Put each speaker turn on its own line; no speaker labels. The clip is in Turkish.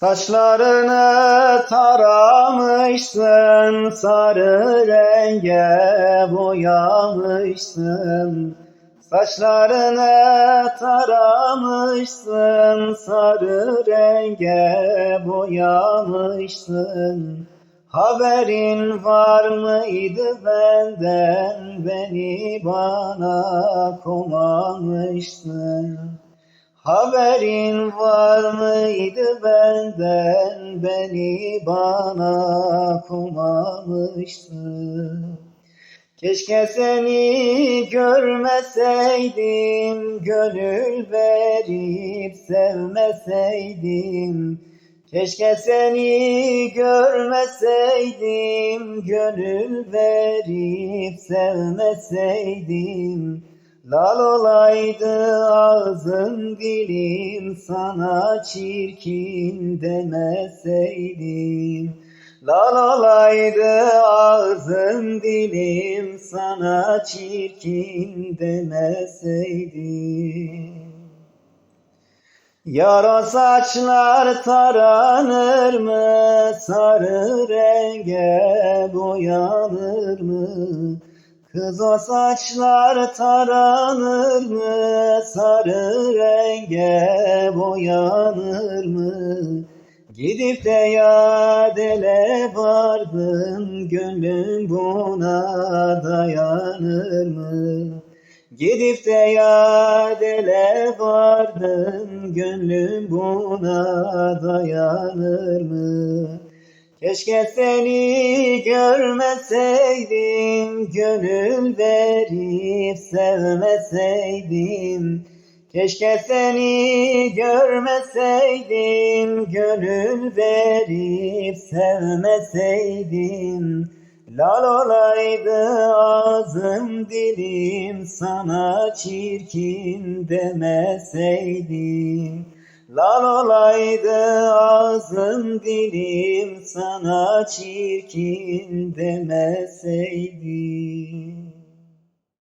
Saçlarını taramışsın, sarı renge boyamışsın. Saçlarını taramışsın, sarı renge boyamışsın. Haberin var mıydı benden, beni bana komamışsın. Haberin var mıydı benden, beni bana komamışsın. Keşke seni görmeseydim, gönül verip sevmeseydim. Keşke seni görmeseydim, gönül verip sevmeseydim. Lal olaydı ağzım dilim, sana çirkin demeseydim. Lal olaydı ağzım dilim, sana çirkin demeseydim. Yara saçlar taranır mı? Sarı renge boyanır mı? Kız o saçlar taranır mı? Sarı renge boyanır mı? Gidip de yadele vardın, gönlüm buna dayanır mı? Gidip de yadele vardın, gönlüm buna dayanır mı? Keşke seni görmeseydim, gönül verip sevmeseydim. Keşke seni görmeseydim, gönül verip sevmeseydim. Lal olaydı ağzım dilim, sana çirkin demeseydim. Lal olaydı ağzım dilim, sana çirkin demeseydim.